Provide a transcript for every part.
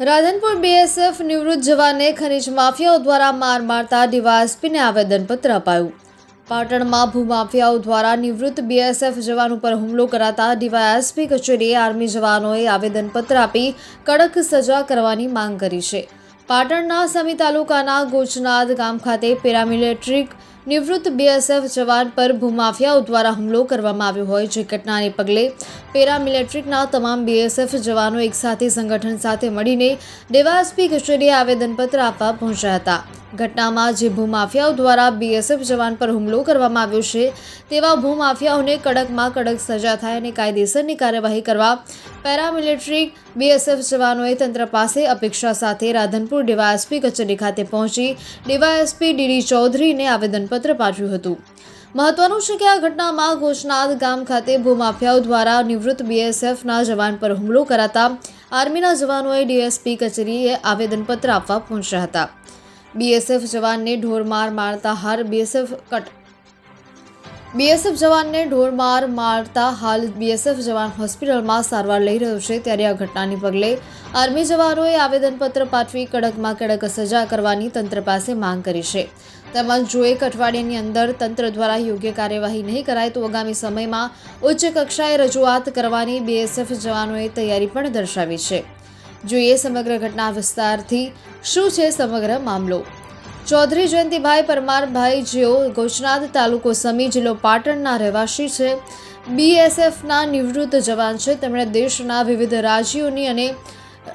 Radhanpur BSF નિવૃત્ત જવાનને ખનીજ માફિયાઓ દ્વારા માર મારતા ડીવાયએસપીને આવેદનપત્ર અપાયું. પાટણમાં ભૂમાફિયાઓ દ્વારા નિવૃત્ત બીએસએફ જવાન ઉપર હુમલો કરાતા ડીવાયએસપી કચેરીએ આર્મી જવાનોએ આવેદનપત્ર આપી કડક સજા કરવાની માંગ કરી છે. પાટણના સમી તાલુકાના ગોચનાદ ગામ ખાતે પેરામિલિટ્રી નિવૃત્ત બીએસએફ જવાન પર ભૂમાફિયાઓ દ્વારા હુમલો કરવામાં આવ્યો હોય જે ઘટનાને પગલે પેરામિલિટ્રીકના તમામ બીએસએફ જવાનો એકસાથે સંગઠન સાથે મળીને દેવાસ્પી કચેરીએ આવેદનપત્ર આપવા પહોંચ્યા હતા. ઘટનામાં જે ભૂમાફિયાઓ દ્વારા બીએસએફ જવાન પર હુમલો કરવામાં આવ્યો છે, તેવા ભૂમાફિયાઓને કડકમાં કડક સજા થાય અને કાયદેસરની કાર્યવાહી કરવા પેરામિલિટરી બીએસએફ જવાનોએ તંત્ર પાસે અપેક્ષા સાથે રાધનપુર ડીવાયએસપી કચેરી ખાતે પહોંચી ડીવાયએસપી ડીડી ચૌધરીને આવેદનપત્ર પાઠવ્યું હતું. મહત્વનું છે કે આ ઘટનામાં ઘોષનાદ ગામ ખાતે ભૂમાફિયાઓ દ્વારા નિવૃત્ત બીએસએફના જવાન પર હુમલો કરાતા આર્મીના જવાનોએ ડીએસપી કચેરીએ આવેદનપત્ર આપવા પહોંચ્યા હતા. બીએસએફ જવાનને ઢોરમાર મારતા હાર બીએસએફ કટ બીએસએફ જવાનને ઢોરમાર મારતા હાલ બીએસએફ જવાન હોસ્પિટલમાં સારવાર લઈ રહ્યો છે ત્યારે આ ઘટનાને પગલે આર્મી જવાનોએ આવેદનપત્ર પાઠવી કડકમાં કડક સજા કરવાની તંત્ર પાસે માંગ કરી છે. તેમજ જો એક અઠવાડિયાની અંદર તંત્ર દ્વારા યોગ્ય કાર્યવાહી નહીં કરાય તો આગામી સમયમાં ઉચ્ચ કક્ષાએ રજૂઆત કરવાની બીએસએફ જવાનોએ તૈયારી પણ દર્શાવી છે. જોઈએ સમગ્ર ઘટના વિસ્તારથી શું છે સમગ્ર મામલો. ચૌધરી જયંતિભાઈ પરમારભાઈ જેઓ ગોચનાથ તાલુકો સમી જિલ્લો પાટણના રહેવાસી છે, બીએસએફના નિવૃત્ત જવાન છે, તેમણે દેશના વિવિધ રાજ્યોની અને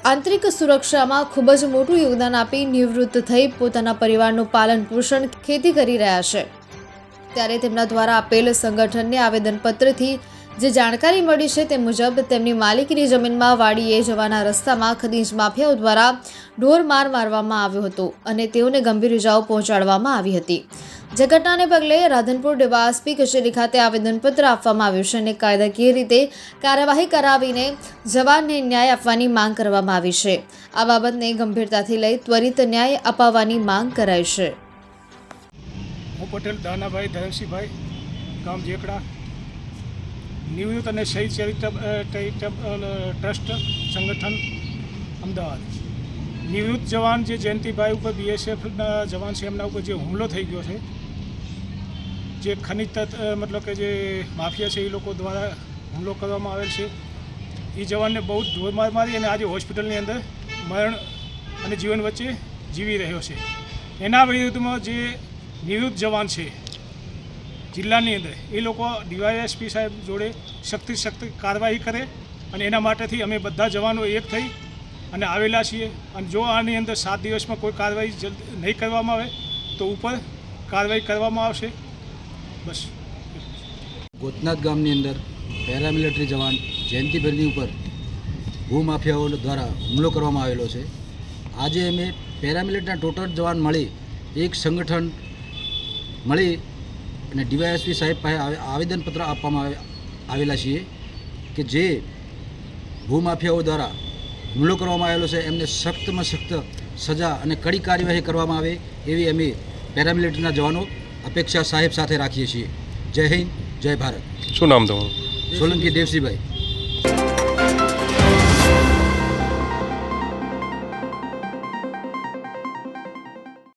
આંતરિક સુરક્ષામાં ખૂબ જ મોટું યોગદાન આપી નિવૃત્ત થઈ પોતાના પરિવારનું પાલન પોષણ ખેતી કરી રહ્યા છે. ત્યારે તેમના દ્વારા આપેલ સંગઠનને આવેદનપત્રથી જે જાણકારી મળી છે તે મુજબ તેમની માલિકીની જમીનમાં વાડીએ જવાના રસ્તામાં ખનીજ માફિયાઓ દ્વારા ઢોર માર મારવામાં આવ્યો હતો અને તેઓને ગંભીર ઇજાઓ પહોંચાડવામાં આવી હતી. જે ઘટનાને પગલે રાધનપુર ડીવાયએસપી કચેરી ખાતે આવેદનપત્ર આપવામાં આવ્યું છે અને કાયદાકીય રીતે કાર્યવાહી કરાવીને જવાનને ન્યાય આપવાની માંગ કરવામાં આવી છે. આ બાબતને ગંભીરતાથી લઈ ત્વરિત ન્યાય અપાવવાની માંગ કરાઈ છે. હું પટેલ, દાનાભાઈ, ધરમસિંહભાઈ, ગામ જેકડા. નિવૃત્ત અને શહીદ ચેરિટેબલ ટ્રસ્ટ સંગઠન અમદાવાદ. નિવૃત્ત જવાન જે જયંતિભાઈ ઉપર બીએસએફના જવાન છે, એમના ઉપર જે હુમલો થઈ ગયો છે, જે ખનિજ મતલબ કે જે માફિયા છે, એ લોકો દ્વારા હુમલો કરવામાં આવેલ છે. એ જવાનને બહુ જ ઢોરમાર મારી અને આજે હોસ્પિટલની અંદર મરણ અને જીવન વચ્ચે જીવી રહ્યો છે. એના વિરુદ્ધમાં જે નિવૃત્ત જવાન છે જિલ્લાની અંદર એ લોકો ડીવાયએસપી સાહેબ જોડે શક્તિ શક્તિ કાર્યવાહી કરે અને એના માટેથી અમે બધા જવાનો એક થઈ અને આવેલા છીએ. અને જો આની અંદર સાત દિવસમાં કોઈ કાર્યવાહી જલ્દી નહીં કરવામાં આવે, તો ઉપર કાર્યવાહી કરવામાં આવશે. બસ. ગોતનાથ ગામની અંદર પેરામિલિટરી જવાન જયંતિભાઈની ઉપર ભૂમાફિયાઓ દ્વારા હુમલો કરવામાં આવેલો છે. આજે અમે પેરામિલિટરીના ટોટલ જવાન મળી એક સંગઠન મળી અને ડીવાયએસપી સાહેબ પાસે આવે- આવેદનપત્ર આપવામાં આવે- આવેલા છીએ કે જે ભૂમાફિયાઓ દ્વારા હુમલો કરવામાં આવેલો છે એમને સખ્તમાં સખ્ત સજા અને કડી કાર્યવાહી કરવામાં આવે એવી અમે પેરામિલિટરીના જવાનો અપેક્ષા સાહેબ સાથે રાખીએ છીએ. જય હિન્દ જય ભારત. શું નામ તમારું? સોલંકી દેવસિંહભાઈ